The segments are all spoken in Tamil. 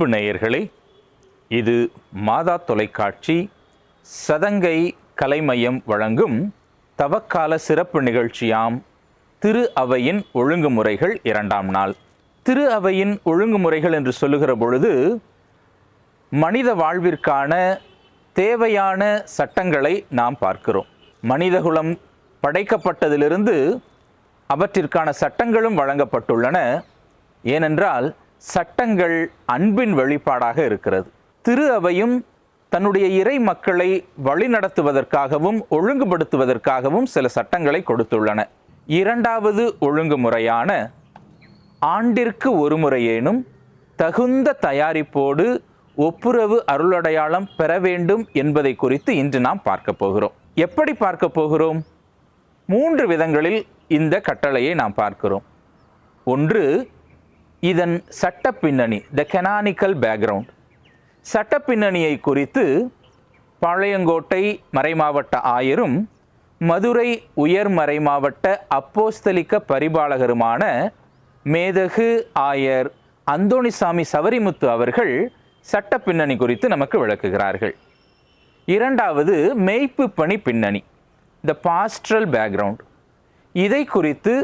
அன்பு நேயர்களே இது மாதா தொலைக்காட்சி. சதங்கை கலைமயம் வழங்கும் தவக்கால சிறப்பு நிகழ்ச்சியாம் திரு அவையின் ஒழுங்குமுறைகள் இரண்டாம் நாள். திரு அவையின் ஒழுங்குமுறைகள் என்று சொல்லுகிற பொழுது மனித வாழ்விற்கான தேவையான சட்டங்களை நாம் பார்க்கிறோம். மனிதகுலம் படைக்கப்பட்டதிலிருந்து அவற்றிற்கான சட்டங்களும் வழங்கப்பட்டுள்ளன. ஏனென்றால் சட்டங்கள் அன்பின் வெளிப்பாடாக இருக்கிறது. திரு அவையும் தன்னுடைய இறை மக்களை வழிநடத்துவதற்காகவும் ஒழுங்குபடுத்துவதற்காகவும் சில சட்டங்களை கொடுத்துள்ளன. இரண்டாவது ஒழுங்குமுறையான ஆண்டிற்கு ஒரு முறையேனும் தகுந்த தயாரிப்போடு ஒப்புரவு அருளடையாளம் பெற வேண்டும் என்பதை குறித்து இன்று நாம் பார்க்க போகிறோம். எப்படி பார்க்க போகிறோம்? மூன்று விதங்களில் இந்த கட்டளையை நாம் பார்க்கிறோம். ஒன்று இதன் சட்ட பின்னணி த கெனானிக்கல் பேக்ரவுண்ட் சட்ட பின்னணியை குறித்து பாளையங்கோட்டை மறைமாவட்ட ஆயரும் மதுரை உயர் மறைமாவட்ட அப்போஸ்தலிக்க பரிபாலகருமான மேதகு ஆயர் அந்தோணிசாமி சவரிமுத்து அவர்கள் சட்ட பின்னணி குறித்து நமக்கு விளக்குகிறார்கள். இரண்டாவது மெய்ப்பு பணி பின்னணி த பாஸ்ட்ரல் பேக்ரவுண்ட் இதை குறித்து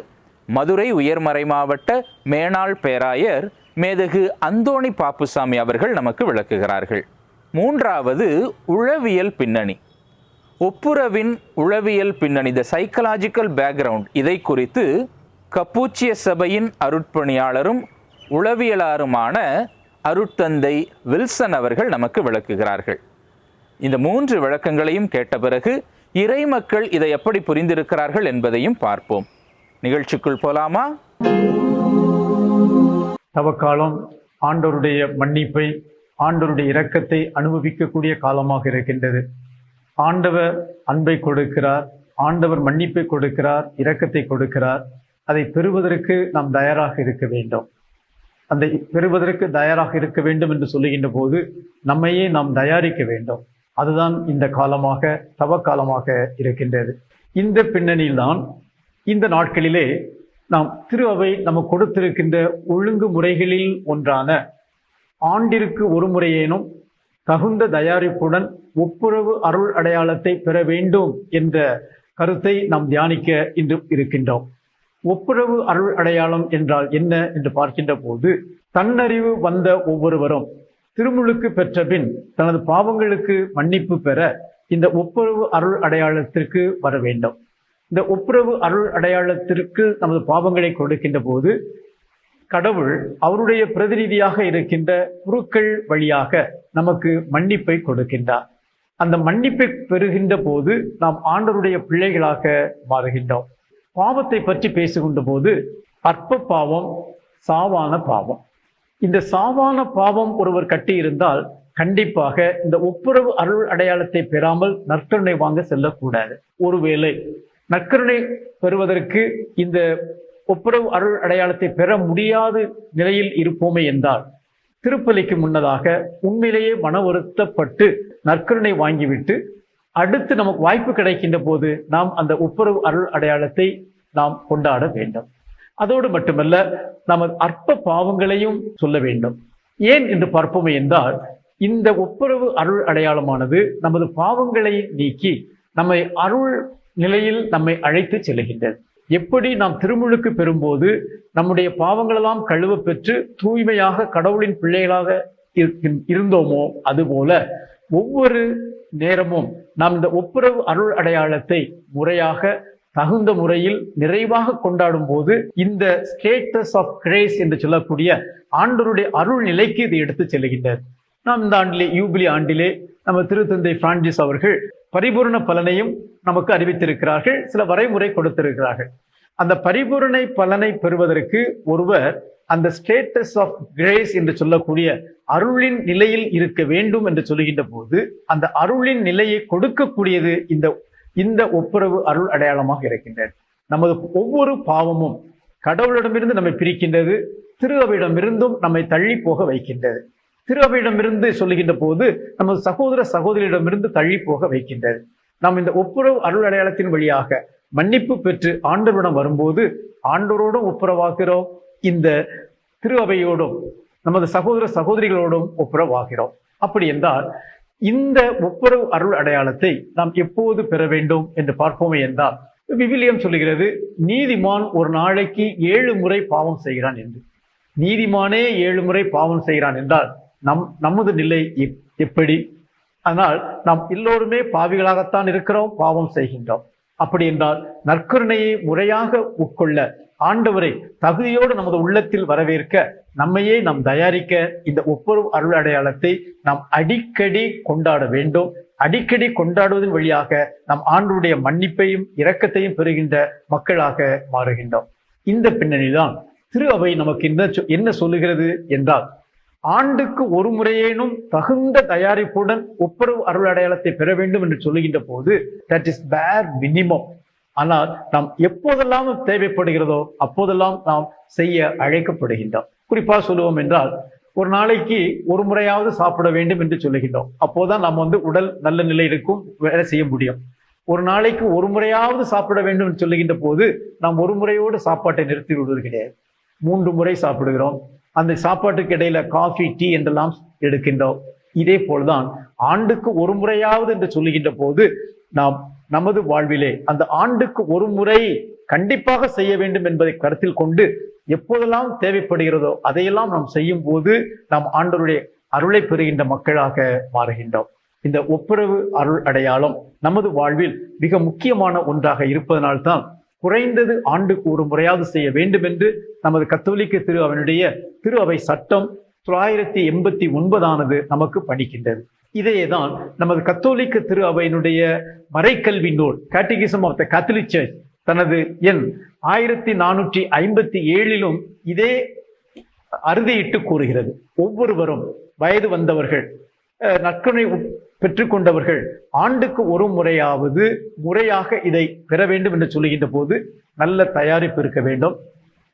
மதுரை உயர்மறை மாவட்ட மேனாள் பேராயர் மேதகு அந்தோணி பாப்புசாமி அவர்கள் நமக்கு விளக்குகிறார்கள். மூன்றாவது உளவியல் பின்னணி. ஒப்புரவின் உளவியல் பின்னணி த சைக்கலாஜிக்கல் பேக்ரவுண்ட் இதை குறித்து கப்பூச்சிய சபையின் அருட்பணியாளரும் உளவியலாருமான அருட்தந்தை வில்சன் அவர்கள் நமக்கு விளக்குகிறார்கள். இந்த மூன்று விளக்கங்களையும் கேட்ட பிறகு இறை மக்கள் இதை எப்படி புரிந்திருக்கிறார்கள் என்பதையும் பார்ப்போம். நிகழ்ச்சிக்குள் போலாமா? தவக்காலம் ஆண்டவருடைய மன்னிப்பை ஆண்டவருடைய இரக்கத்தை அனுபவிக்கக்கூடிய காலமாக இருக்கின்றது. ஆண்டவர் அன்பை கொடுக்கிறார் ஆண்டவர் மன்னிப்பை கொடுக்கிறார் இரக்கத்தை கொடுக்கிறார். அதை பெறுவதற்கு நாம் தயாராக இருக்க வேண்டும். அந்த பெறுவதற்கு தயாராக இருக்க வேண்டும் என்று சொல்லுகின்ற போது நம்மையே நாம் தயாரிக்க வேண்டும். அதுதான் இந்த காலமாக தவக்காலமாக இருக்கின்றது. இந்த பின்னணியில்தான் இந்த நாட்களிலே நாம் திரு அவை நமக்கு கொடுத்திருக்கின்ற ஒழுங்குமுறைகளில் ஒன்றான ஆண்டிற்கு ஒரு முறையேனும் தகுந்த தயாரிப்புடன் ஒப்புரவு அருள் அடையாளத்தை பெற வேண்டும் என்ற கருத்தை நாம் தியானிக்க இன்று இருக்கின்றோம். ஒப்புரவு அருள் அடையாளம் என்றால் என்ன என்று பார்க்கின்ற போது தன்னறிவு வந்த ஒவ்வொருவரும் திருமுழுக்கு பெற்ற பின் தனது பாவங்களுக்கு மன்னிப்பு பெற இந்த ஒப்புரவு அருள் அடையாளத்திற்கு வர வேண்டும். இந்த ஒப்புரவு அருள் அடையாளத்திற்கு நமது பாவங்களை கொடுக்கின்ற போது கடவுள் அவருடைய பிரதிநிதியாக இருக்கின்ற குருக்கள் வழியாக நமக்கு மன்னிப்பை கொடுக்கின்றார். அந்த மன்னிப்பை பெறுகின்ற போது நாம் ஆண்டவருடைய பிள்ளைகளாக மாறுகின்றோம். பாவத்தை பற்றி பேசுகின்ற போது அற்ப பாவம் சாவான பாவம். இந்த சாவான பாவம் ஒருவர் கட்டியிருந்தால் கண்டிப்பாக இந்த ஒப்புரவு அருள் அடையாளத்தை பெறாமல் நற்கருணை வாங்க செல்லக்கூடாது. ஒருவேளை நற்கருணை பெறுவதற்கு இந்த ஒப்புரவு அருள் அடையாளத்தை பெற முடியாத நிலையில் இருப்போமே என்றால் திருப்பலிக்கு முன்னதாக உண்மையிலேயே மன வருத்தப்பட்டு நற்கருணை வாங்கிவிட்டு அடுத்து நமக்கு வாய்ப்பு கிடைக்கின்ற போது நாம் அந்த ஒப்புரவு அருள் அடையாளத்தை நாம் கொண்டாட வேண்டும். அதோடு மட்டுமல்ல நமது அற்ப பாவங்களையும் சொல்ல வேண்டும். ஏன் என்று பார்ப்போமே என்றால் இந்த ஒப்புரவு அருள் அடையாளமானது நமது பாவங்களை நீக்கி நம்மை அருள் நிலையில் நம்மை அழைத்து செல்கின்றது எப்படி நாம் திருமுழுக்கு பெறும்போது நம்முடைய பாவங்களெல்லாம் கழுவ பெற்று தூய்மையாக கடவுளின் பிள்ளைகளாக இருக்கின்- இருந்தோமோ அதுபோல ஒவ்வொரு நேரமும் நாம் இந்த ஒப்புரவு அருள் அடையாளத்தை முறையாக தகுந்த முறையில் நிறைவாக கொண்டாடும் போது இந்த ஸ்டேட்டஸ் ஆஃப் கிரேஸ் என்று சொல்லக்கூடிய ஆண்டவருடைய அருள் நிலைக்கு இது எடுத்து செல்கின்றது நாம் இந்த ஆண்டிலே யூபிலி ஆண்டிலே நம்ம திருத்தந்தை பிரான்சிஸ் அவர்கள் பரிபூரண பலனையும் நமக்கு அறிவித்திருக்கிறார்கள் சில வரைமுறை கொடுத்திருக்கிறார்கள். அந்த பரிபூரணை பலனை பெறுவதற்கு ஒருவர் அந்த ஸ்டேட்டஸ் ஆஃப் கிரேஸ் என்று சொல்லக்கூடிய அருளின் நிலையில் இருக்க வேண்டும் என்று சொல்லுகின்ற போது அந்த அருளின் நிலையை கொடுக்கக்கூடியது இந்த இந்த ஒப்புரவு அருள் அடையாளமாக இருக்கின்றது. நமது ஒவ்வொரு பாவமும் கடவுளிடமிருந்து நம்மை பிரிக்கின்றது திருவையிடமிருந்தும் நம்மை தள்ளி போக வைக்கின்றது. திருவையிடமிருந்து சொல்லுகின்ற போது நமது சகோதர சகோதரியிடமிருந்து தள்ளி போக வைக்கின்றது. நாம் இந்த ஒப்புரவு அருள் அடையாளத்தின் வழியாக மன்னிப்பு பெற்று ஆண்டவரிடம் வரும்போது ஆண்டவரோடும் ஒப்புரவாகிறோம். இந்த திருஅவையோடும் நமது சகோதர சகோதரிகளோடும் ஒப்புரவாகிறோம். அப்படி என்றால் இந்த ஒப்புரவு அருள் அடையாளத்தை நாம் எப்போது பெற வேண்டும் என்று பார்ப்போமே என்றால் விவிலியம் சொல்லுகிறது நீதிமான் ஒரு நாளைக்கு ஏழு முறை பாவம் செய்கிறான் என்று. நீதிமானே ஏழு முறை பாவம் செய்கிறான் என்றால் நம் நமது நிலை எப்- எப்படி? ஆனால் நாம் எல்லோருமே பாவிகளாகத்தான் இருக்கிறோம் பாவம் செய்கின்றோம். அப்படி என்றால் நற்கருணையை முறையாக உட்கொள்ள ஆண்டவரை தகுதியோடு நமது உள்ளத்தில் வரவேற்க நம்மையே நாம் தயாரிக்க இந்த ஒவ்வொரு அருள் அடையாளத்தை நாம் அடிக்கடி கொண்டாட வேண்டும். அடிக்கடி கொண்டாடுவதன் வழியாக நாம் ஆண்டவருடைய மன்னிப்பையும் இரக்கத்தையும் பெறுகின்ற மக்களாக மாறுகின்றோம். இந்த பின்னணிதான் திரு அவை நமக்கு என்ன சொ- என்ன சொல்லுகிறது என்றால் ஆண்டுக்கு ஒரு முறையேனும் தகுந்த தயாரிப்புடன் ஒப்புரவு அருள் அடையாளத்தை பெற வேண்டும் என்று சொல்லுகின்ற போது தட் இஸ் பேர் மினிமம் ஆனால் நாம் எப்போதெல்லாம் தேவைப்படுகிறதோ அப்போதெல்லாம் நாம் செய்ய அழைக்கப்படுகின்றோம். குறிப்பாக சொல்லுவோம் என்றால் ஒரு நாளைக்கு ஒரு முறையாவது சாப்பிட வேண்டும் என்று சொல்லுகின்றோம். அப்போதான் நாம் வந்து உடல் நல்ல நிலை இருக்கும் வேலை செய்ய முடியும். ஒரு நாளைக்கு ஒரு முறையாவது சாப்பிட வேண்டும் என்று சொல்லுகின்ற போது நாம் ஒரு முறையோடு சாப்பாட்டை நிறுத்தி விடுவது கிடையாது. மூன்று முறை சாப்பிடுகிறோம். அந்த சாப்பாட்டுக்கு இடையில காஃபி டீ என்றெல்லாம் எடுக்கின்றோம். இதே போல்தான் ஆண்டுக்கு ஒரு முறையாவது என்று சொல்லுகின்ற போது நாம் நமது வாழ்விலே அந்த ஆண்டுக்கு ஒரு முறை கண்டிப்பாக செய்ய வேண்டும் என்பதை கருத்தில் கொண்டு எப்போதெல்லாம் தேவைப்படுகிறதோ அதையெல்லாம் நாம் செய்யும் போது நாம் ஆண்டவருடைய அருளை பெறுகின்ற மக்களாக மாறுகின்றோம். இந்த ஒப்புரவு அருள் அடையாளம் நமது வாழ்வில் மிக முக்கியமான ஒன்றாக இருப்பதனால்தான் குறைந்தது ஆண்டுக்கு ஒரு முறையாவது செய்ய வேண்டும் என்று நமது கத்தோலிக்க திரு அவனுடைய திரு அவை சட்டம் தொள்ளாயிரத்தி எண்பத்தி ஒன்பதானது நமக்கு பணிக்கின்றது இதையேதான் நமது கத்தோலிக்க திரு அவையினுடைய மறைக்கல்வி நூல் catechism of the Catholic Church தனது எண் ஆயிரத்தி நானூற்றி ஐம்பத்தி ஏழிலும் இதே அறுதியிட்டு கூறுகிறது. ஒவ்வொருவரும் வயது வந்தவர்கள் நற்கருணை பெற்றுக்கொண்டவர்கள் ஆண்டுக்கு ஒரு முறையாவது முறையாக இதை பெற வேண்டும் என்று சொல்லுகின்ற போது நல்ல தயாரிப்பு இருக்க வேண்டும்.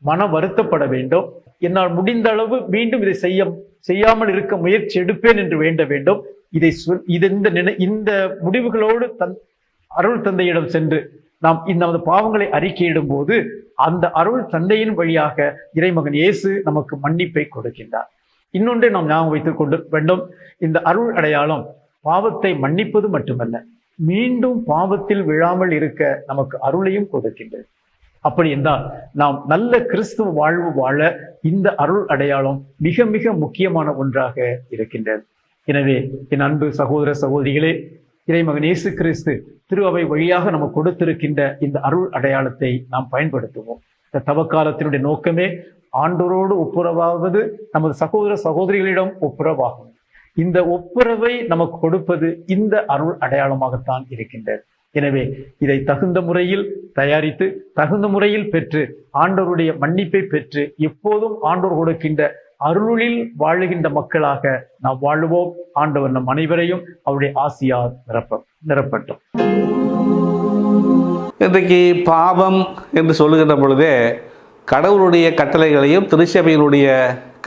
மனம் வருத்தப்பட வேண்டும். என்னால் முடிந்த அளவு மீண்டும் இதை செய்ய செய்யாமல் இருக்க முயற்சி எடுப்பேன் என்று வேண்ட வேண்டும். இதை சொல் இது இந்த நினை இந்த முடிவுகளோடு தன் அருள் தந்தையிடம் சென்று நாம் இந்த நமது பாவங்களை அறிக்கையிடும் போது அந்த அருள் தந்தையின் வழியாக இறைமகன் இயேசு நமக்கு மன்னிப்பை கொடுக்கின்றார். இன்னொன்றை நாம் ஞாபகம் வைத்துக் கொண்டு வேண்டும். இந்த அருள் அடையாளம் பாவத்தை மன்னிப்பது மட்டுமல்ல மீண்டும் பாவத்தில் விழாமல் இருக்க நமக்கு அருளையும் கொடுக்கின்றது. அப்படி என்றால் நாம் நல்ல கிறிஸ்துவ வாழ்வு வாழ இந்த அருள் அடையாளம் மிக மிக முக்கியமான ஒன்றாக இருக்கின்றது. எனவே என் அன்பு சகோதர சகோதரிகளே இறைமகன் இயேசு கிறிஸ்து திரு அவை வழியாக நமக்கு கொடுத்திருக்கின்ற இந்த அருள் அடையாளத்தை நாம் பயன்படுத்துவோம். இந்த தவக்காலத்தினுடைய நோக்கமே ஆண்டோரோடு ஒப்புரவாவது நமது சகோதர சகோதரிகளிடம் ஒப்புரவாகும். இந்த ஒப்புரவை நமக்கு கொடுப்பது இந்த அருள் அடையாளமாகத்தான் இருக்கின்றது. எனவே இதை தகுந்த முறையில் தயாரித்து தகுந்த முறையில் பெற்று ஆண்டவருடைய மன்னிப்பை பெற்று எப்போதும் ஆண்டோர் கொடுக்கின்ற அருளில் வாழுகின்ற மக்களாக நாம் வாழுவோம். ஆண்டவர் நம் அனைவரையும் அவருடைய ஆசியால் நிரப்ப நிரப்பட்டும். இன்றைக்கு பாவம் என்று சொல்லுகின்ற பொழுதே கடவுளுடைய கட்டளைகளையும் திருச்சபையினுடைய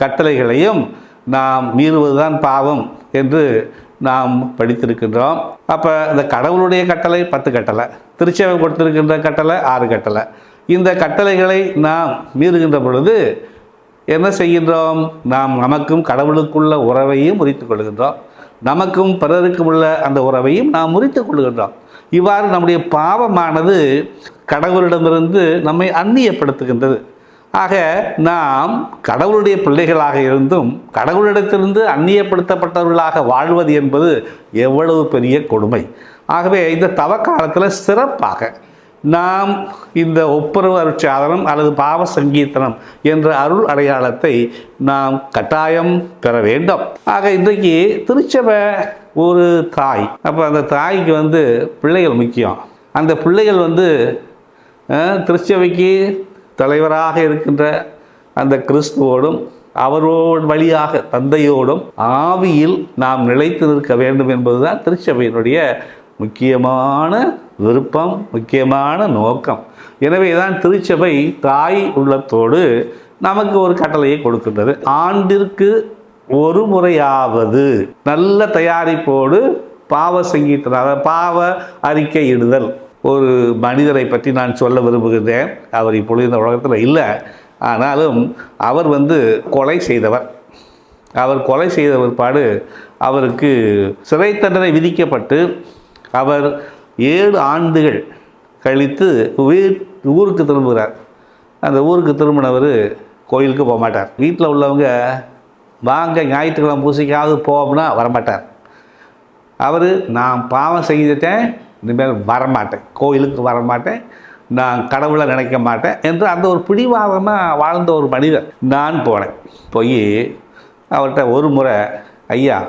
கட்டளைகளையும் நாம் மீறுவதுதான் பாவம் என்று நாம் படித்திருக்கின்றோம். அப்போ இந்த கடவுளுடைய கட்டளை பத்து கட்டளை திருச்சபை கொடுத்திருக்கின்ற கட்டளை ஆறு கட்டளை. இந்த கட்டளைகளை நாம் மீறுகின்ற பொழுது என்ன செய்கின்றோம்? நாம் நமக்கும் கடவுளுக்குள்ள உறவையும் முறித்து கொள்கின்றோம். நமக்கும் பிறருக்கும் உள்ள அந்த உறவையும் நாம் முறித்து கொள்கின்றோம். இவ்வாறு நம்முடைய பாவமானது கடவுளிடமிருந்து நம்மை அந்நியப்படுத்துகின்றது. ஆக நாம் கடவுளுடைய பிள்ளைகளாக இருந்தும் கடவுளிடத்திலிருந்து அந்நியப்படுத்தப்பட்டவர்களாக வாழ்வது என்பது எவ்வளவு பெரிய கொடுமை. ஆகவே இந்த தவக்காலத்தில் சிறப்பாக நாம் இந்த ஒப்புரவு அருட்சாதனம் அல்லது பாவ சங்கீர்த்தனம் என்ற அருள் அடையாளத்தை நாம் கட்டாயம் பெற வேண்டும். ஆக இன்றைக்கு திருச்சபை ஒரு தாய். அப்போ அந்த தாய்க்கு வந்து பிள்ளைகள் முக்கியம். அந்த பிள்ளைகள் வந்து திருச்சபைக்கு தலைவராக இருக்கின்ற அந்த கிறிஸ்துவோடும் அவரோடு வழியாக தந்தையோடும் ஆவியில் நாம் நிலைத்து நிற்க வேண்டும் என்பதுதான் திருச்சபையினுடைய முக்கியமான விருப்பம் முக்கியமான நோக்கம். எனவே தான் திருச்சபை தாய் உள்ளத்தோடு நமக்கு ஒரு கட்டளையை கொடுக்கின்றது. ஆண்டிற்கு ஒரு முறையாவது நல்ல தயாரிப்போடு பாவ சங்கீதனாக பாவ அறிக்கை இடுதல். ஒரு மனிதரை பற்றி நான் சொல்ல விரும்புகிறேன். அவர் இப்பொழுது இந்த உலகத்தில் இல்லை. ஆனாலும் அவர் வந்து கொலை செய்தவர். அவர் கொலை செய்த பிற்பாடு அவருக்கு சிறை தண்டனை விதிக்கப்பட்டு அவர் ஏழு ஆண்டுகள் கழித்து வீட் ஊருக்கு திரும்புகிறார். அந்த ஊருக்கு திரும்பினவர் கோயிலுக்கு போக மாட்டார் வீட்டில் உள்ளவங்க வாங்க ஞாயிற்றுக்கிழமை பூசைக்காவது போவோம்னா வரமாட்டார். அவர் நான் பாவம் செய்துட்டேன் இனிமேல் வரமாட்டேன். கோயிலுக்கு வரமாட்டேன். நான் கடவுளை நினைக்க மாட்டேன். என்று அந்த ஒரு பிடிவாதமாக வாழ்ந்த ஒரு மனிதர் நான் போனேன். போய் அவர்கிட்ட ஒரு முறை ஐயா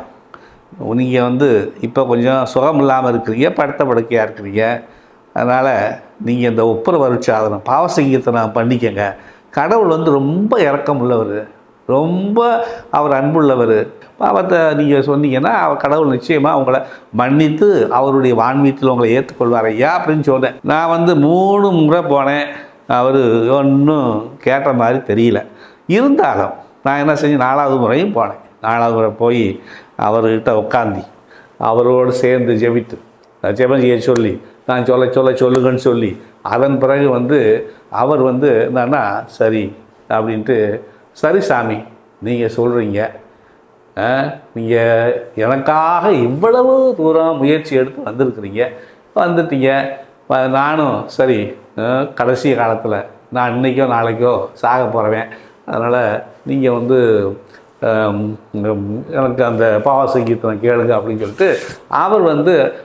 நீங்கள் வந்து இப்போ கொஞ்சம் சுகம் இல்லாமல் இருக்கிறீங்க படுத்த படுக்கையாக இருக்கிறீங்க. அதனால் நீங்கள் இந்த ஒப்புரவு சாதனம் பாவசங்கீத்தை நான் பண்ணிக்கங்க. கடவுள் வந்து ரொம்ப இறக்கம் உள்ளவர். ரொம்ப அவர் அன்புள்ளவர். பாவத்தை நீங்கள் சொன்னீங்கன்னா அவர் கடவுள் நிச்சயமாக உங்களை மன்னித்து அவருடைய வான்வீட்டில் உங்களை ஏற்றுக்கொள்வார் ஐயா அப்படின்னு சொன்னேன். நான் வந்து மூணு முறை போனேன். அவர் ஒன்றும் கேட்ட மாதிரி தெரியல. இருந்தாலும் நான் என்ன செஞ்சேன்? நாலாவது முறையும் போனேன். நாலாவது முறை போய் அவர்கிட்ட உட்காந்து அவரோடு சேர்ந்து ஜெபித்து. நான் ஜெபம் செய்ய சொல்லி நான் சொல்ல சொல்ல சொல்லுங்கன்னு சொல்லி அதன் பிறகு வந்து அவர் வந்து என்னன்னா சரி அப்படின்ட்டு சரி சாமி நீங்கள் சொல்கிறீங்க நீங்கள் எனக்காக இவ்வளவு தூரம் முயற்சி எடுத்து வந்திருக்கிறீங்க. வந்துட்டீங்க. நானும் சரி கடைசி காலத்தில் நான் இன்றைக்கோ நாளைக்கோ சாக போகிறவேன் அதனால் நீங்கள் வந்து எனக்கு அந்த பாவ சங்கீதனை கேளுங்க அப்படின்னு சொல்லிட்டு அவர் வந்து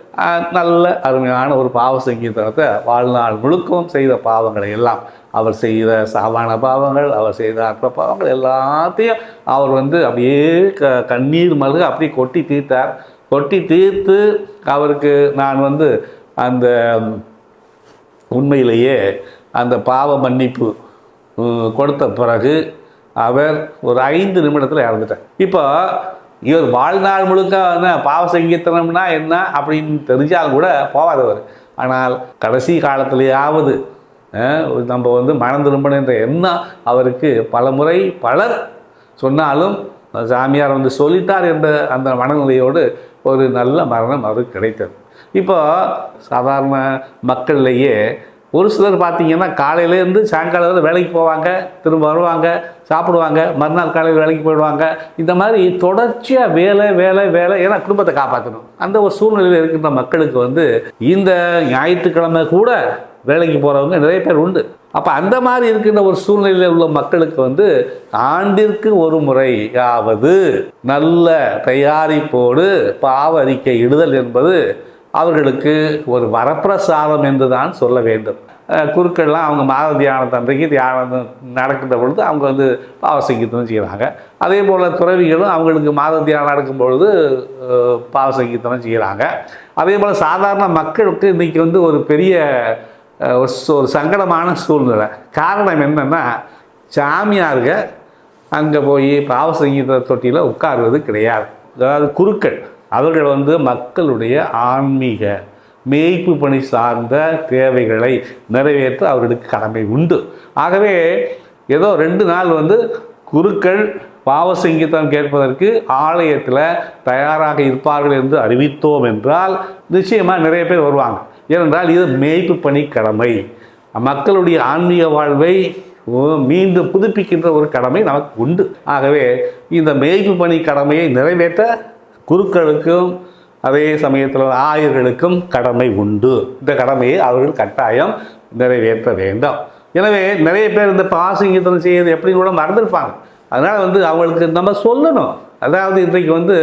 நல்ல அருமையான ஒரு பாவ சங்கீதனத்தை வாழ்நாள் முழுக்கவும் செய்த பாவங்களை எல்லாம் அவர் செய்த சாவான பாவங்கள் அவர் செய்த அற்ப பாவங்கள் எல்லாத்தையும் அவர் வந்து அப்படியே க கண்ணீர் மல்க அப்படியே கொட்டி தீர்த்தார். கொட்டி தீர்த்து அவருக்கு நான் வந்து அந்த உண்மையிலேயே அந்த பாவ மன்னிப்பு கொடுத்த பிறகு அவர் ஒரு ஐந்து நிமிடத்தில் இறந்துட்டார். இப்போ இவர் வாழ்நாள் முழுக்க என்ன பாவ சங்கீர்த்தனம்னா என்ன அப்படின்னு தெரிஞ்சாலும் கூட போகாதவர் ஆனால் கடைசி காலத்திலேயாவது நம்ம வந்து மனம் திரும்பணும் என்ற எண்ணம் அவருக்கு பல முறை பலர் சொன்னாலும் சாமியார் வந்து சொல்லிட்டார் என்ற அந்த மனநிலையோடு ஒரு நல்ல மரணம் அவருக்கு கிடைத்தது. இப்போ சாதாரண மக்கள்லேயே ஒரு சிலர் பார்த்தீங்கன்னா காலையிலேருந்து சாயங்காலம் வேலைக்கு போவாங்க திரும்ப வருவாங்க சாப்பிடுவாங்க மறுநாள் காலையில் வேலைக்கு போயிடுவாங்க. இந்த மாதிரி தொடர்ச்சியாக வேலை வேலை வேலை ஏன்னா குடும்பத்தை காப்பாற்றணும் அந்த ஒரு சூழ்நிலையில் இருக்கின்ற மக்களுக்கு வந்து இந்த ஞாயிற்றுக்கிழமை கூட வேலைக்கு போகிறவங்க நிறைய பேர் உண்டு. அப்போ அந்த மாதிரி இருக்கின்ற ஒரு சூழ்நிலையில் உள்ள மக்களுக்கு வந்து ஆண்டிற்கு ஒரு முறையாவது நல்ல தயாரிப்போடு பாவ அறிக்கை இடுதல் என்பது அவர்களுக்கு ஒரு வரப்பிரசாதம் என்று தான் சொல்ல வேண்டும். குருக்கள்லாம் அவங்க மாத தியானத்தை அன்றைக்கு தியானம் நடக்கின்ற பொழுது அவங்க வந்து பாவ செய்கிறாங்க. அதே போல் துறவிகளும் அவங்களுக்கு மாத தியானம் நடக்கும் பொழுது பாவ செய்கிறாங்க. அதே போல் சாதாரண மக்களுக்கு இன்றைக்கி வந்து ஒரு பெரிய ஒரு சங்கடமான சூழ்நிலை. காரணம் என்னென்னா சாமியாருங்க அங்கே போய் பாவ சங்கீத தொட்டியில் உட்காருவது கிடையாது. அதாவது குருக்கள் அவர்கள் வந்து மக்களுடைய ஆன்மீக மேய்ப்பு பணி சார்ந்த தேவைகளை நிறைவேற்ற அவர்களுக்கு கடமை உண்டு. ஆகவே ஏதோ ரெண்டு நாள் வந்து குருக்கள் பாவசங்கீதம் கேட்பதற்கு ஆலயத்தில் தயாராக இருப்பார்கள் என்று அறிவித்தோம் என்றால் நிச்சயமாக நிறைய பேர் வருவாங்க. ஏனென்றால் இது மேய்ப்பு பணி கடமை. மக்களுடைய ஆன்மீக வாழ்வை மீண்டும் புதுப்பிக்கின்ற ஒரு கடமை நமக்கு உண்டு. ஆகவே இந்த மேய்ப்பு பணி கடமையை நிறைவேற்ற குருக்களுக்கும் அதே சமயத்தில் ஆயர்களுக்கும் கடமை உண்டு. இந்த கடமையை அவர்கள் கட்டாயம் நிறைவேற்ற வேண்டும். எனவே நிறைய பேர் இந்த பாசிங்கத்தனம் செய்யறது எப்படி கூட மறந்துருப்பாங்க. அதனால் வந்து அவங்களுக்கு நம்ம சொல்லணும். அதாவது இன்றைக்கு வந்து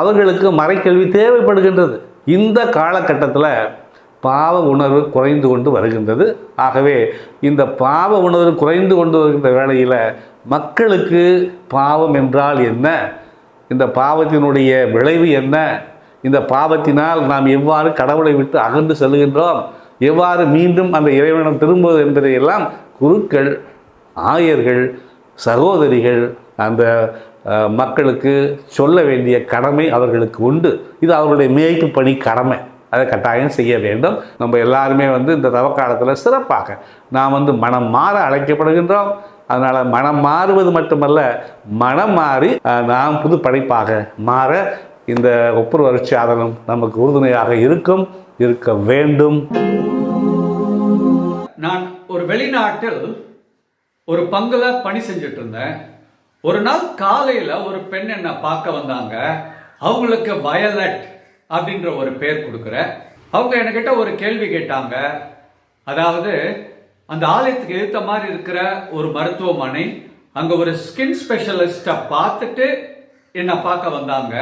அவர்களுக்கு மறைக்கல்வி தேவைப்படுகின்றது. இந்த காலகட்டத்தில் பாவ உணர்வு குறைந்து கொண்டு வருகின்றது. ஆகவே இந்த பாவ உணர்வு குறைந்து கொண்டு வருகின்ற வேளையில் மக்களுக்கு பாவம் என்றால் என்ன? இந்த பாவத்தினுடைய விளைவு என்ன? இந்த பாவத்தினால் நாம் எவ்வாறு கடவுளை விட்டு அகன்று செல்கின்றோம் எவ்வாறு மீண்டும் அந்த இறைவனம் திரும்புவது என்பதையெல்லாம் குருக்கள் ஆயர்கள் சகோதரிகள் அந்த மக்களுக்கு சொல்ல வேண்டிய கடமை அவர்களுக்கு உண்டு. இது அவர்களுடைய மேய்ப்பு பணி கடமை. அதை கட்டாயம் செய்ய வேண்டும். நம்ம எல்லாருமே வந்து இந்த தவக்காலத்தில் சிறப்பாக நாம் வந்து மனம் மாற அழைக்கப்படுகின்றோம். அதனால் மனம் மாறுவது மட்டுமல்ல மனம் மாறி நாம் புது படைப்பாக மாற இந்த ஒப்புர் வளர்ச்சி ஆதனம் நமக்கு உறுதுணையாக இருக்கும் இருக்க வேண்டும். நான் ஒரு வெளிநாட்டில் ஒரு பங்குல பணி செஞ்சுட்டு இருந்தேன் ஒரு நாள் காலையில ஒரு பெண் என்ன பார்க்க வந்தாங்க. அவங்களுக்கு வயலட் அப்படின்ற ஒரு பேர் கொடுக்குறேன். அவங்க என்கிட்ட ஒரு கேள்வி கேட்டாங்க. அதாவது அந்த ஆலயத்துக்கு எதிர்த்த மாதிரி இருக்கிற ஒரு மருத்துவமனை அங்க ஒரு ஸ்கின் ஸ்பெஷலிஸ்ட்டை பார்த்துட்டு என்னை பார்க்க வந்தாங்க.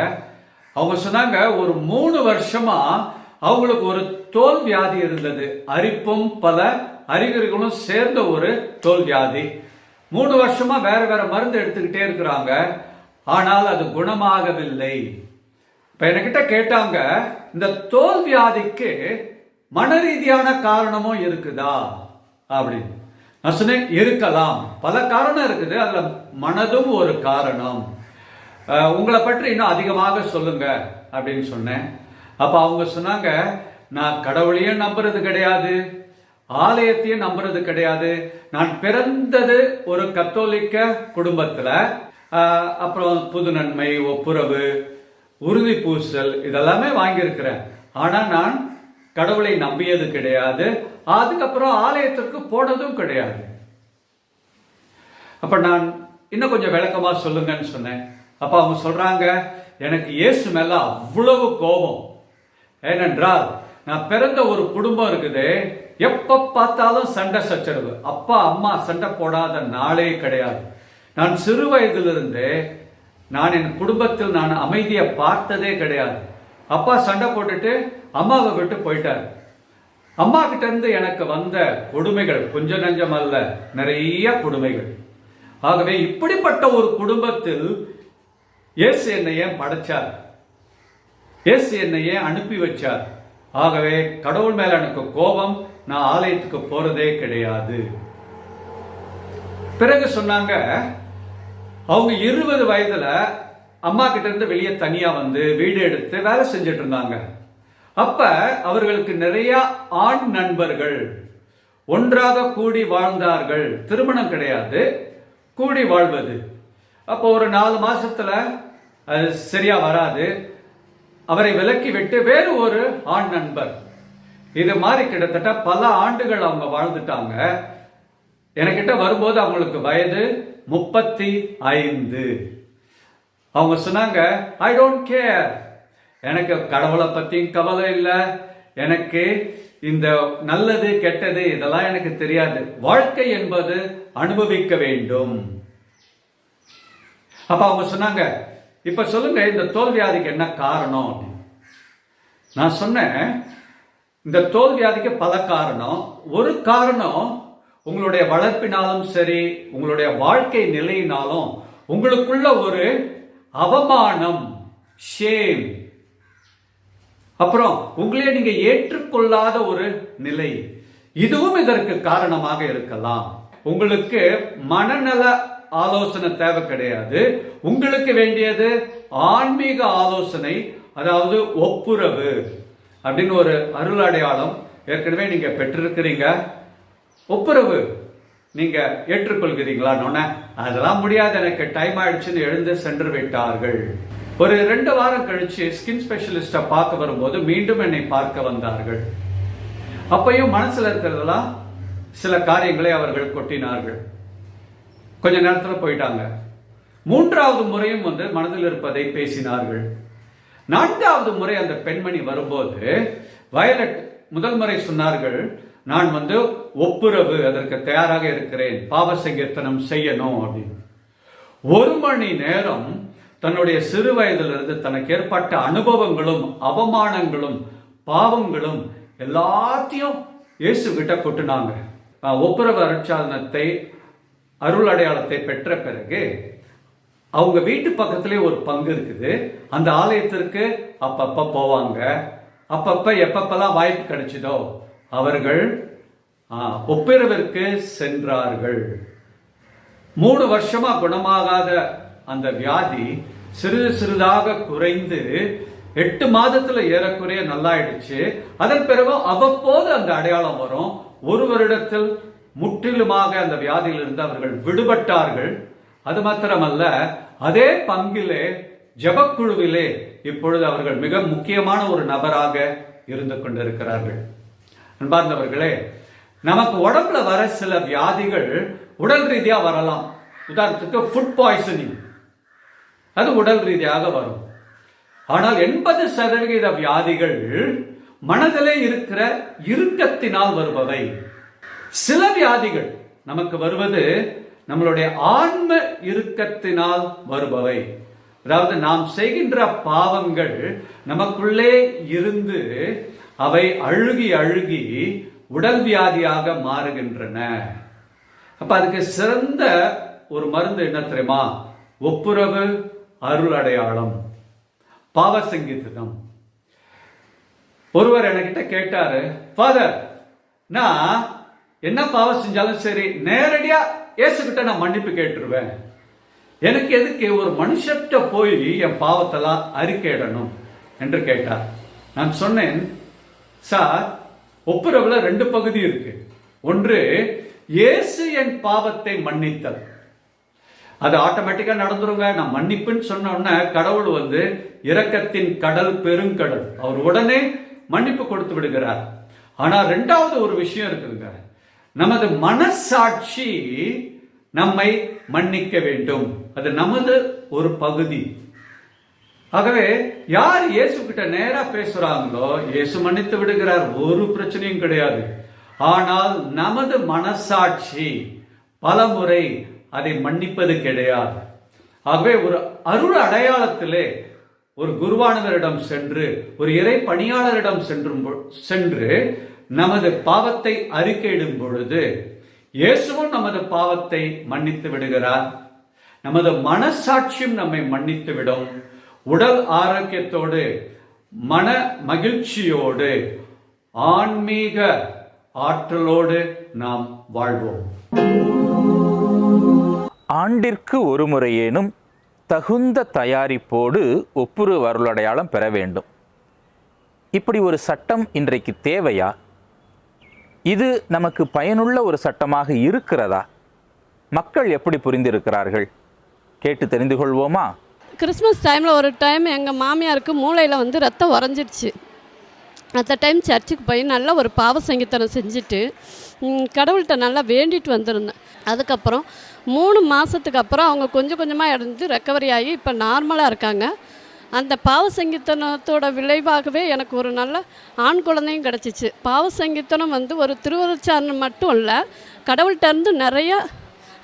அவங்க சொன்னாங்க ஒரு மூணு வருஷமா அவங்களுக்கு ஒரு தோல் வியாதி இருந்தது. அரிப்பும் பல அறிகுறிகளும் சேர்ந்த ஒரு தோல் வியாதி. மூணு வருஷமா வேற வேற மருந்து எடுத்துக்கிட்டே இருக்கிறாங்க. ஆனால் அது குணமாகவில்லை. இப்ப என்கிட்ட கேட்டாங்க இந்த தோல் வியாதிக்கு மன ரீதியான காரணமும் இருக்குதா? அப்படின்னு. நான் சொன்னேன் இருக்கலாம். பல காரணம் இருக்குது. அதுல மனதும் ஒரு காரணம். உங்களை பற்றி இன்னும் அதிகமாக சொல்லுங்க அப்படின்னு சொன்னேன். அப்போ அவங்க சொன்னாங்க நான் கடவுளையும் நம்புறது கிடையாது ஆலயத்தையும் நம்புறது கிடையாது. நான் பிறந்தது ஒரு கத்தோலிக்க குடும்பத்தில். அப்புறம் புது நன்மை ஒப்புரவு உறுதி பூசல் இதெல்லாமே வாங்கியிருக்கிறேன். ஆனால் நான் கடவுளை நம்பியது கிடையாது அதுக்கப்புறம் ஆலயத்திற்கு போனதும் கிடையாது. அப்ப நான் இன்னும் கொஞ்சம் விளக்கமா சொல்லுங்கன்னு சொன்னேன். அப்போ அவங்க சொல்கிறாங்க எனக்கு இயேசு மேலே அவ்வளவு கோபம். ஏனென்றால் நான் பிறந்த ஒரு குடும்பம் இருக்குது எப்போ பார்த்தாலும் சண்டை சச்சரவு. அப்பா அம்மா சண்டை போடாத நாளே கிடையாது. நான் சிறு வயதிலிருந்து நான் என் குடும்பத்தில் நான் அமைதியை பார்த்ததே கிடையாது. அப்பா சண்டை போட்டுட்டு அம்மாவை விட்டு போயிட்டார். அம்மா கிட்டேருந்து எனக்கு வந்த கொடுமைகள் கொஞ்சம் நஞ்சம் அல்ல நிறைய கொடுமைகள். ஆகவே இப்படிப்பட்ட ஒரு குடும்பத்தில் இயேசு என்னை ஏன் படைச்சார்? இயேசு என்னை ஏன் அனுப்பி வச்சார்? ஆகவே கடவுள் மேல எனக்கு கோபம் நான் ஆலயத்துக்கு போறதே கிடையாது. பிறகு சொன்னாங்க அவங்க இருபது வயதுல அம்மா கிட்ட இருந்து வெளியே தனியா வந்து வீடு எடுத்து வேலை செஞ்சுட்டு இருந்தாங்க. அப்ப அவர்களுக்கு நிறைய ஆண் நண்பர்கள் ஒன்றாக கூடி வாழ்ந்தார்கள். திருமணம் கிடையாது கூடி வாழ்வது. அப்போ ஒரு நாலு மாசத்துல அது சரியா வராது. அவரை விலக்கி விட்டு வேறு ஒரு ஆண் நண்பர். இது மாதிரி கிட்டத்தட்ட பல ஆண்டுகள் அவங்க வாழ்ந்துட்டாங்க. எனக்கிட்ட வரும்போது அவங்களுக்கு வயது முப்பத்தி ஐந்து. அவங்க சொன்னாங்க ஐ டோன்ட் கேர் எனக்கு கடவுளை பத்தியும் கவலை இல்லை. எனக்கு இந்த நல்லது கெட்டது இதெல்லாம் எனக்கு தெரியாது. வாழ்க்கை என்பது அனுபவிக்க வேண்டும். அப்ப அவங்க சொன்னாங்க இப்ப சொல்லுங்க இந்த தோல் வியாதிக்கு என்ன காரணம்? அப்படின்னு. நான் சொன்னேன் இந்த தோல்வியாதிக்கு பல காரணம். ஒரு காரணம் உங்களுடைய வளர்ப்பினாலும் சரி உங்களுடைய வாழ்க்கை நிலையினாலும் உங்களுக்குள்ள ஒரு அவமானம் ஷேம் அப்புறம் உங்களே நீங்க ஏற்றுக்கொள்ளாத ஒரு நிலை. இதுவும் இதற்கு காரணமாக இருக்கலாம். உங்களுக்கு மனநல ஆலோசனை தேவை கிடையாது. உங்களுக்கு வேண்டியது ஆன்மீக ஆலோசனை அதாவது ஒப்புரவு அப்படின்னு ஒரு அருள் அடையாளம் ஏற்கனவே நீங்க பெற்றிருக்கிறீங்க. ஒப்புரவு நீங்க ஏற்றுக்கொள்கிறீங்களா? அதெல்லாம் முடியாது. எனக்கு டைம் ஆயிடுச்சுன்னு எழுந்து சென்று விட்டார்கள். ஒரு ரெண்டு வாரம் கழிச்சு ஸ்கின் ஸ்பெஷலிஸ்ட பார்க்க வரும்போது மீண்டும் என்னை பார்க்க வந்தார்கள். அப்பையும் மனசுல இருக்கிறதெல்லாம் சில காரியங்களை அவர்கள் கொட்டினார்கள். கொஞ்ச நேரத்தில் போயிட்டாங்க. மூன்றாவது முறையும் வந்து மனதில் இருப்பதை பேசினார்கள். நான்காவது முறை அந்த பெண்மணி வரும்போது வயலட் முதல் முறை சொன்னார்கள் நான் வந்து ஒப்புரவு அதற்கு தயாராக இருக்கிறேன். பாவ சங்கீர்த்தனம் செய்யணும் அப்படின்னு. ஒரு மணி நேரம் தன்னுடைய சிறு வயதிலிருந்து தனக்கு ஏற்பட்ட அனுபவங்களும் அவமானங்களும் பாவங்களும் எல்லாத்தையும் இயேசு கிட்ட கொட்டுனாங்க ஒப்புரவு அருட்சாதனத்தை அருள் அடையாளத்தை பெற்ற பிறகு அவங்க வீட்டு பக்கத்திலே ஒரு பங்கு இருக்குது. அந்த ஆலயத்திற்கு அப்பப்ப போவாங்க. அப்பப்ப எப்பப்பெல்லாம் வாய்ப்பு கிடைச்சதோ அவர்கள் ஒப்பிரவிற்கு சென்றார்கள். மூணு வருஷமா குணமாகாத அந்த வியாதி சிறிது சிறிதாக குறைந்து எட்டு மாதத்துல ஏறக்குறைய நல்லாயிடுச்சு. அதன் பிறகு அவ்வப்போது அந்த அடையாளம் வரும். ஒரு வருடத்தில் முற்றிலுமாக அந்த வியாதியிலிருந்து அவர்கள் விடுபட்டார்கள். அது மாத்திரமல்ல அதே பங்கிலே ஜெபக்குழுவிலே இப்பொழுது அவர்கள் மிக முக்கியமான ஒரு நபராக இருந்து கொண்டிருக்கிறார்கள். அன்பார்ந்தவர்களே நமக்கு உடம்புல வர சில வியாதிகள் உடல் ரீதியாக வரலாம். உதாரணத்துக்கு ஃபுட் பாய்சனிங் அது உடல் ரீதியாக வரும். ஆனால் எண்பது சதவிகித வியாதிகள் மனதிலே இருக்கிற இறுக்கத்தினால் வருபவை. சில வியாதிகள் நமக்கு வருவது நம்மளுடைய ஆன்ம இறுக்கத்தினால் வருபவை. அதாவது நாம் செய்கின்ற பாவங்கள் நமக்குள்ளே இருந்து அவை அழுகி அழுகி உடல் வியாதியாக மாறுகின்றன. அப்ப அதுக்கு சிறந்த ஒரு மருந்து என்ன தெரியுமா? ஒப்புரவு அருள் அடையாளம் பாவ சங்கீதம். ஒருவர் என்கிட்ட கேட்டாரு ஃபாதர் நான் என்ன பாவம் செஞ்சாலும் சரி நேரடியா ஏசுகிட்ட நான் மன்னிப்பு கேட்டுருவேன். எனக்கு எதுக்கு ஒரு மனுஷர்கிட்ட போய் என் பாவத்தெல்லாம் அறிக்கையிடணும் என்று கேட்டார். நான் சொன்னேன் சார் ஒப்புரவுல ரெண்டு பகுதி இருக்கு. ஒன்று இயேசு என் பாவத்தை மன்னித்தல். அது ஆட்டோமேட்டிக்கா நடந்துருங்க. நான் மன்னிப்புன்னு சொன்ன கடவுள் வந்து இரக்கத்தின் கடல் பெருங்கடல். அவர் உடனே மன்னிப்பு கொடுத்து விடுகிறார். ஆனா ரெண்டாவது ஒரு விஷயம் இருக்குதுங்க. நமது மனசாட்சி நம்மை மன்னிக்க வேண்டும். அது நமது ஒரு பகுதி. ஆகவே யார் இயேசு கிட்ட நேரா பேசுறாங்களோ இயேசு மன்னித்து விடுகிறார். ஒரு பிரச்சனையும் கிடையாது. ஆனால் நமது மனசாட்சி பலமுறை அதை மன்னிப்பது கிடையாது. ஆகவே ஒரு அருள் அடையாளத்திலே ஒரு குருவானவரிடம் சென்று ஒரு இறை பணியாளரிடம் சென்றும் சென்று நமது பாவத்தை அறிக்கையிடும் பொழுது இயேசுவும் நமது பாவத்தை மன்னித்து விடுகிறார். நமது மனசாட்சியும் நம்மை மன்னித்து விடும். உடல் ஆரோக்கியத்தோடு மன மகிழ்ச்சியோடு ஆன்மீக ஆற்றலோடு நாம் வாழ்வோம். ஆண்டிற்கு ஒரு முறையேனும் தகுந்த தயாரிப்போடு ஒப்புரு வருளடையாளம் பெற வேண்டும். இப்படி ஒரு சட்டம் இன்றைக்கு தேவையா? இது நமக்கு பயனுள்ள ஒரு சட்டமாக இருக்கிறதா? மக்கள் எப்படி புரிந்திருக்கிறார்கள்? கேட்டு தெரிந்து கொள்வோமா? கிறிஸ்மஸ் டைமில் ஒரு டைம் எங்கள் மாமியாருக்கு மூளையில் வந்து ரத்தம் உறைஞ்சிடுச்சு அந்த டைம் சர்ச்சுக்கு போய் நல்லா ஒரு பாவ சங்கீதனம் செஞ்சுட்டு கடவுள்கிட்ட நல்லா வேண்டிட்டு வந்திருந்தேன். அதுக்கப்புறம் மூணு மாதத்துக்கு அப்புறம் அவங்க கொஞ்சம் கொஞ்சமாக இறந்து ரெக்கவரி ஆகி இப்போ நார்மலாக இருக்காங்க. அந்த பாவ சங்கீதனத்தோட விளைவாகவே எனக்கு ஒரு நல்ல ஆண் குழந்தையும் கிடச்சிச்சு. பாவ சங்கீதனம் வந்து ஒரு திருவருச்சாரணம் மட்டும் இல்லை கடவுள்கிட்ட இருந்து நிறைய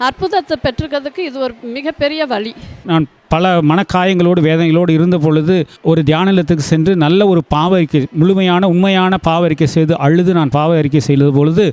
அற்புதத்தை பெற்றுக்கிறதுக்கு இது ஒரு மிகப்பெரிய வழி. நான் பல மனக்காயங்களோடு வேதனைகளோடு இருந்த பொழுது ஒரு தியான நிலத்துக்கு சென்று நல்ல ஒரு பாவ அறிக்கை முழுமையான உண்மையான பாவ அறிக்கை செய்து அழுது நான் பாவ அறிக்கை செய்த பொழுது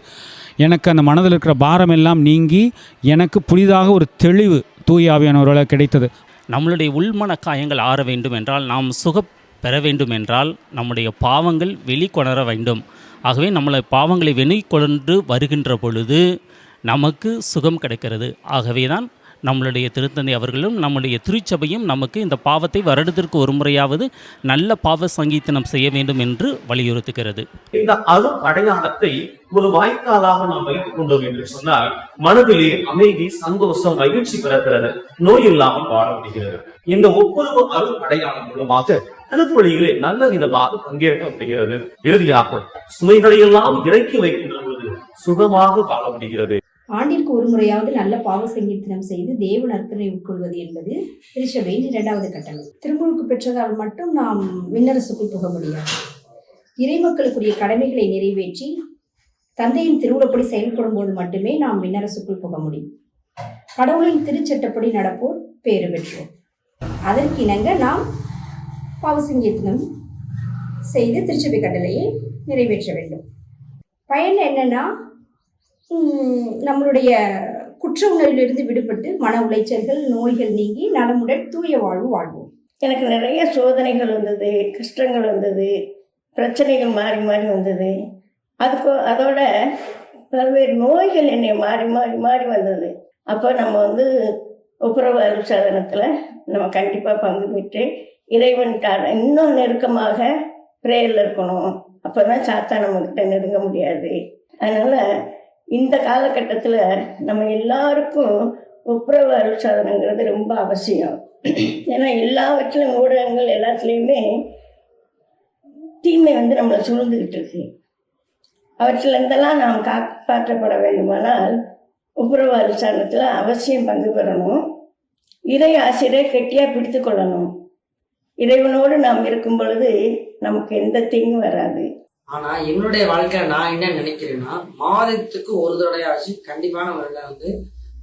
எனக்கு அந்த மனதில் இருக்கிற பாரம் எல்லாம் நீங்கி எனக்கு புதிதாக ஒரு தெளிவு தூயாவியானவர்களால் கிடைத்தது. நம்மளுடைய உள்மன காயங்கள் ஆற வேண்டும் என்றால் நாம் சுகம் பெற வேண்டும் என்றால் நம்முடைய பாவங்கள் வெளிக்கொணர வேண்டும். ஆகவே நம்மளை பாவங்களை வெளிக்கொண்டு வருகின்ற பொழுது நமக்கு சுகம் கிடைக்கிறது. ஆகவே தான் நம்மளுடைய திருத்தந்தை அவர்களும் நம்முடைய திருச்சபையும் நமக்கு இந்த பாவத்தை வருடத்திற்கு ஒரு முறையாவது நல்ல பாவ சங்கீதனம் செய்ய வேண்டும் என்று வலியுறுத்துகிறது. இந்த அரு அடையாளத்தை ஒரு வாய்க்காலாக நாம் வைத்துக் கொண்டோம் என்று சொன்னால் மனதிலே அமைதி சந்தோஷம் மகிழ்ச்சி பிறக்கிறது. நோய் இல்லாமல் வாழ முடிகிறது. இந்த ஒவ்வொரு அரு அடையாளம் மூலமாக திருப்பலியிலே நல்ல விதமாக பங்கேற்க முடிகிறது. இறுதியாக சுமைகளை எல்லாம் இறக்கி வைக்கின்ற பொழுது சுகமாக வாழ முடிகிறது. ஆண்டிற்கு ஒரு முறையாவது நல்ல பாவ சங்கீர்த்தனம் செய்து தேவ நற்கரை உட்கொள்வது என்பது திருச்சபையின் இரண்டாவது கட்டளை. திருமுழுக்கு பெற்றதால் மட்டும் நாம் விண்ணரசுக்குள் புக முடியாது. இறைமக்களுக்குரிய கடமைகளை நிறைவேற்றி தந்தையின் திருவுளப்படி செயல்படும் போது மட்டுமே நாம் விண்ணரசுக்குள் புக முடியும். கடவுளின் திருச்சட்டப்படி நடப்போர் பேறு பெற்றோம் அதற்கு இணங்க நாம் பாவசங்கீர்த்தனம் செய்து திருச்சபை கட்டளையை நிறைவேற்ற வேண்டும். பயன் என்னன்னா நம்மளுடைய குற்ற உணர்விலிருந்து விடுபட்டு மன உளைச்சல்கள் நோய்கள் நீங்கி நலமுடன் தூய வாழ்வு வாழ்வோம். எனக்கு நிறைய சோதனைகள் வந்தது கஷ்டங்கள் வந்தது பிரச்சனைகள் மாறி மாறி வந்தது. அதுக்கு அதோட பல்வேறு நோய்கள் என்னை மாறி மாறி மாறி வந்தது. அப்போ நம்ம வந்து ஒப்புரவு அருள் சாதனத்தில் நம்ம கண்டிப்பாக பங்கு பெற்று இறைவன்கார இன்னும் நெருக்கமாக ப்ரேயரில் இருக்கணும். அப்போ தான் சாத்தா நம்மக்கிட்ட நெருங்க முடியாது. அதனால் இந்த காலகட்டத்தில் நம்ம எல்லாருக்கும் ஒப்புரவு அருள் சாதனங்கிறது ரொம்ப அவசியம். ஏன்னா எல்லாவற்றிலும் ஊடகங்கள் எல்லாத்துலேயுமே தீமை வந்து நம்மளை சூழ்ந்துக்கிட்டு இருக்கு. அவற்றிலிருந்தெல்லாம் நாம் காப்பாற்றப்பட வேண்டுமானால் ஒப்புரவு சாதனத்தில் அவசியம் பங்கு பெறணும். இறை ஆசிரியரை கெட்டியாக பிடித்து கொள்ளணும். இறைவனோடு நாம் இருக்கும் பொழுது நமக்கு எந்த தீங்கும் வராது. ஆனா என்னுடைய வாழ்க்கையில நான் என்ன நினைக்கிறேன்னா மாதத்துக்கு ஒரு தடவையாச்சு கண்டிப்பான முறையில வந்து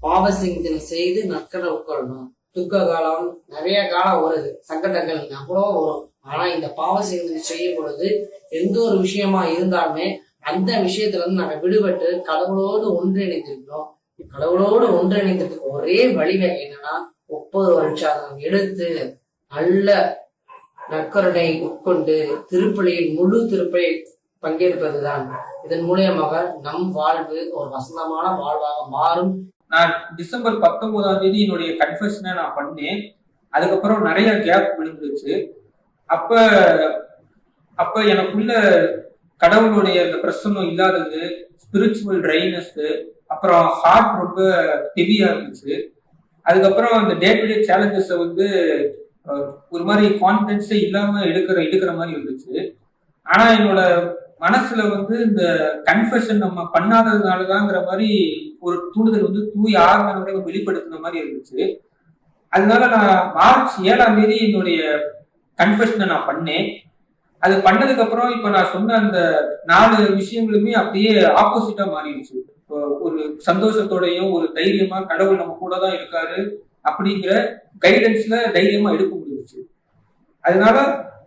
பாவசிங்கனை செய்து நற்கரை உட்கொள்ளணும். துக்க காலம் நிறைய காலம் வருது சங்கடங்கள் அவ்வளோ வரும் ஆனா இந்த பாவசிங்கனை செய்யும் பொழுது எந்த ஒரு விஷயமா இருந்தாலுமே அந்த விஷயத்துல இருந்து நாங்க விடுபட்டு கடவுளோடு ஒன்றிணைந்திருக்கிறோம். கடவுளோடு ஒன்றிணைந்ததுக்கு ஒரே வழிவகை என்னன்னா முப்பது வருஷம் எடுத்து நல்ல நற்கருணை உட்கொண்டு திருப்பலியின் முழு திருப்பலியை பங்கேற்பதுதான். இதன் மூலியமாக நம் வாழ்வு ஒரு வசந்தமான வாழ்வாக மாறும். நான் டிசம்பர் பத்தொன்பதாம் தேதி என்னுடைய கன்ஃபெஷனை நான் பண்ணேன். அதுக்கப்புறம் நிறைய கேப் விழுந்துருச்சு. அப்ப அப்ப எனக்குள்ள கடவுளுடைய அந்த பிரசனம் இல்லாதது ஸ்பிரிச்சுவல் ட்ரைனஸ் அப்புறம் ஹார்ட் ரொம்ப ஹெவியா இருந்துச்சு. அதுக்கப்புறம் அந்த டே டு டே சேலஞ்சஸை வந்து ஒரு மாதிரி கான்பிடன்ஸே இல்லாம எடுக்கிற எடுக்கிற மாதிரி இருந்துச்சு. ஆனா என்னோட மனசுல வந்து இந்த கன்ஃபெஷன் நம்ம பண்ணாததுனாலதாங்கிற மாதிரி ஒரு தூண்டுதல் வந்து தூய் ஆர்வங்களை வெளிப்படுத்தின மாதிரி இருந்துச்சு. அதனால நான் மார்ச் ஏழாம் தேதி என்னுடைய கன்ஃபெஷனை நான் பண்ணேன். அது பண்ணதுக்கு அப்புறம் இப்ப நான் சொன்ன அந்த நாலு விஷயங்களுமே அப்படியே ஆப்போசிட்டா மாறிடுச்சு. இப்போ ஒரு சந்தோஷத்தோடையும் ஒரு தைரியமா கடவுள் நம்ம கூட தான் இருக்காரு அப்படிங்கிற கைடன்ஸ்ல தைரியமா எடுக்க முடிஞ்சிச்சு. அதனால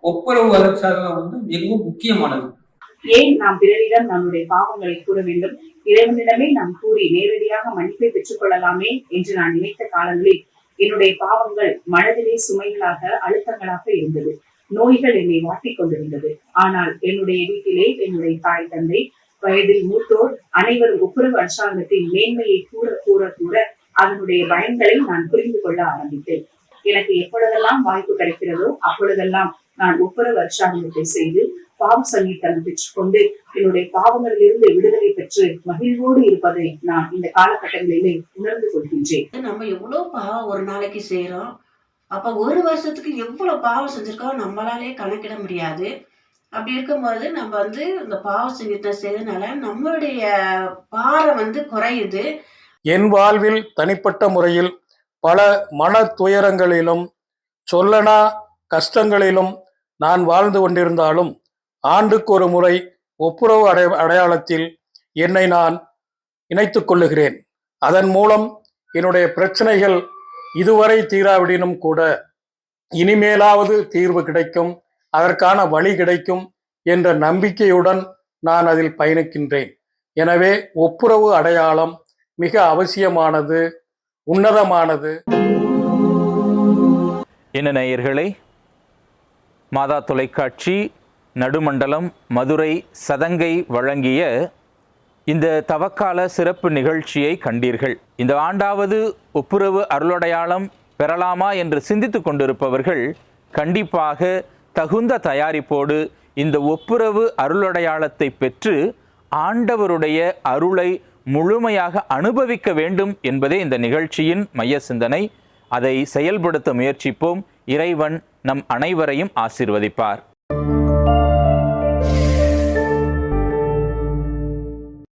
ஒப்புரவு வளர்ச்சாதனம் வந்து மிகவும் முக்கியமானது. ஏன் நாம் பிறரிடம் நம்முடைய பாவங்களை கூற வேண்டும்? இறைவனிடமே நாம் கூறி நேரடியாக மன்னிப்பை பெற்றுக் கொள்ளலாமே என்று நான் நினைத்த காலங்களில் என்னுடைய பாவங்கள் மனதிலே சுமைகளாக அழுத்தங்களாக இருந்தது. நோய்கள் என்னை வாட்டிக் கொண்டிருந்தது. ஆனால் என்னுடைய வீட்டிலே என்னுடைய தாய் தந்தை வயதில் மூத்தோர் அனைவரும் ஒப்புரவு அரசாங்கத்தின் மேன்மையை கூற கூற கூற அதனுடைய பயன்களை நான் புரிந்து கொள்ள ஆரம்பித்தேன். எனக்கு எப்பொழுதெல்லாம் வாய்ப்பு கிடைக்கிறதோ அப்பொழுதெல்லாம் நான் ஒப்புரவு அரசாங்கத்தை செய்து பாவ சங்கீதம் பெற்றுக்கொண்டு என்னுடைய பாவங்களிலிருந்து விடுதலை பெற்று மகிழ்வோடு இருப்பதை நான் இந்த காலகட்டங்களிலே உணர்ந்து கொள்கின்றேன். நம்ம எவ்வளோ பாவம் ஒரு நாளைக்கு செய்கிறோம் அப்போ ஒரு வருஷத்துக்கு எவ்வளோ பாவம் செஞ்சுருக்கோம் நம்மளாலே கணக்கிட முடியாது. அப்படி இருக்கும்போது நம்ம வந்து இந்த பாவ சங்கீதத்தை செய்தனால நம்மளுடைய பாரம் வந்து குறையுது. என் வாழ்வில் தனிப்பட்ட முறையில் பல மன துயரங்களிலும் சொல்லனா கஷ்டங்களிலும் நான் வாழ்ந்து கொண்டிருந்தாலும் ஆண்டுக்கு ஒரு முறை ஒப்புரவு அடை அடையாளத்தில் என்னை நான் இணைத்து கொள்ளுகிறேன். அதன் மூலம் என்னுடைய பிரச்சனைகள் இதுவரை தீராவிடினும் கூட இனிமேலாவது தீர்வு கிடைக்கும் அதற்கான வழி கிடைக்கும் என்ற நம்பிக்கையுடன் நான் அதில் பயணிக்கின்றேன். எனவே ஒப்புரவு அடையாளம் மிக அவசியமானது உன்னதமானது. என்ன நேயர்களே மாதா தொலைக்காட்சி நடுமண்டலம் மதுரை சதங்கை வழங்கிய இந்த தவக்கால சிறப்பு நிகழ்ச்சியை கண்டீர்கள். இந்த ஆண்டாவது ஒப்புரவு அருளடையாளம் பெறலாமா என்று சிந்தித்து கொண்டிருப்பவர்கள் கண்டிப்பாக தகுந்த தயாரிப்போடு இந்த ஒப்புரவு அருளடையாளத்தை பெற்று ஆண்டவருடைய அருளை முழுமையாக அனுபவிக்க வேண்டும் என்பதே இந்த நிகழ்ச்சியின் மைய சிந்தனை. அதை செயல்படுத்த முயற்சிப்போம். இறைவன் நம் அனைவரையும் ஆசிர்வதிப்பார்.